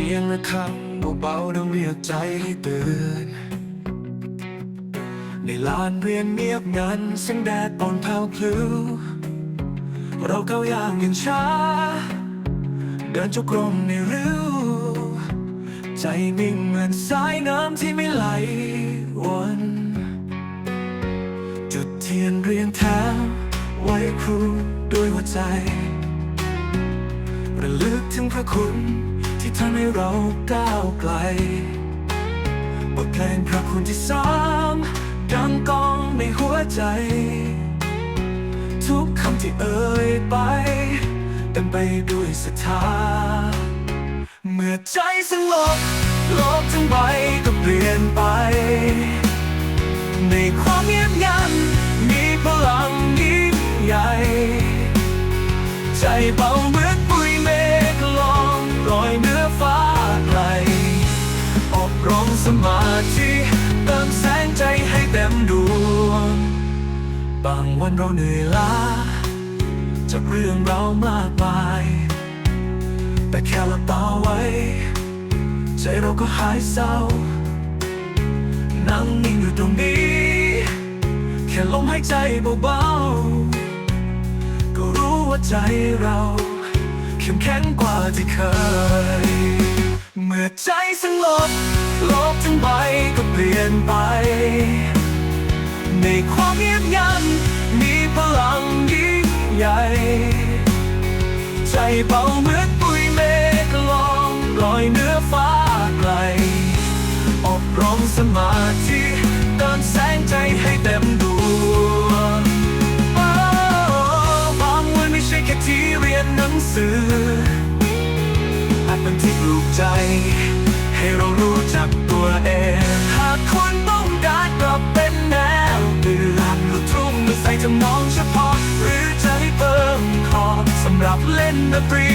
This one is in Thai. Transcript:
สียงระฆังเบาๆดังเรียกใจให้ตื่น ในลานเรียนเงียบงันเสียงแดดอ่อนแผ่วพลิ้วเราก้าวย่างอย่างช้า เดินจุกรมในริ้ว ใจนิ่งเหมือนสายน้ำที่ไม่ไหลวน จุดเทียนเรียงแถวไว้ครูด้วยหัวใจระลึกถึงพระคุณ ที่ทำให้เราก้าวไกลบทเพลงพระคุณที่ซ้ำดังก้องในหัวใจ ทุกคำที่เอ่ยไปเต็มไปด้วยศรัทธาเมื่อใจสงบโลกทั้งใบก็เปลี่ยนไป ในความเงียบงันมีพลังยิ่งใหญ่ ใจเบา อบรมสมาธิเติมแสงใจให้เต็มดวง บางวันเราเหนื่อยล้าจากเรื่องเรามากมาย แต่แค่หลับตาไว้ ใจเราก็หายเศร้า นั่งนิ่งอยู่ตรงนี้ แค่ลมหายใจเบาๆ ก็รู้ว่าใจเราเข้มแข็งกว่าที่เคย เมื่อใจสงบ กทั้งใบก็เปลี่ยนไป ในความเงียบงันมีพลังยิ่งใหญ่ ใจเบาเหมือนปุยเมฆลองลอยเหนือฟ้าไกล อบรมสมาธิเติมแสงใจให้เต็มดวงบางวันไม่ใช่แค่ที่เรียนหนังสืออาจเป็นที่ปลูกใจ ให้เรารู้ จักตัวเอง หากคนต้องการกลับเป็นแนวตื่นลูกทุ่งหรือใส่ทำนองเฉพาะ หรือจะให้เพิ่มคอร์ดสำหรับเล่นดนตรี